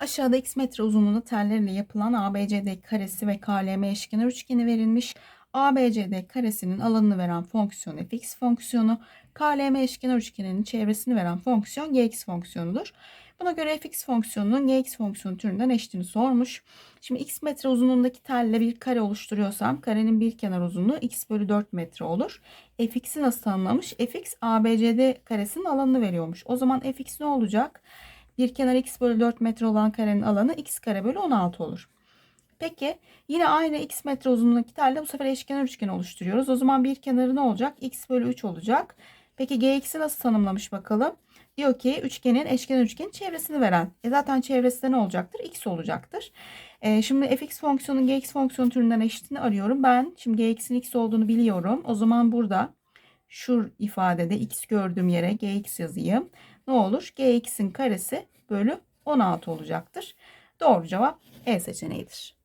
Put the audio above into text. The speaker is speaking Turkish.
Aşağıda x metre uzunluğunda tellerle yapılan ABCD karesi ve KLM eşkenar üçgeni verilmiş. ABCD karesinin alanını veren fonksiyon fx fonksiyonu, KLM eşkenar üçgeninin çevresini veren fonksiyon gx fonksiyonudur. Buna göre fx fonksiyonunun gx fonksiyonu türünden eşitini sormuş. Şimdi x metre uzunluğundaki telle bir kare oluşturuyorsam karenin bir kenar uzunluğu x bölü 4 metre olur. fx'i nasıl tanımlamış? fx ABCD karesinin alanını veriyormuş. O zaman fx ne olacak? Bir kenar x bölü 4 metre olan karenin alanı x kare bölü 16 olur. Peki yine aynı x metre uzunluğundaki telle bu sefer eşkenar üçgen oluşturuyoruz. O zaman bir kenarı ne olacak? x bölü 3 olacak. Peki gx'i nasıl tanımlamış bakalım? Diyor ki üçgenin eşkenar üçgenin çevresini veren. E zaten çevresi de ne olacaktır? x olacaktır. E şimdi fx fonksiyonun gx fonksiyonu türünden eşitini arıyorum. Ben şimdi gx'in x olduğunu biliyorum. O zaman burada şu ifadede x gördüğüm yere gx yazayım. Ne olur? gx'in karesi bölü 16 olacaktır. Doğru cevap E seçeneğidir.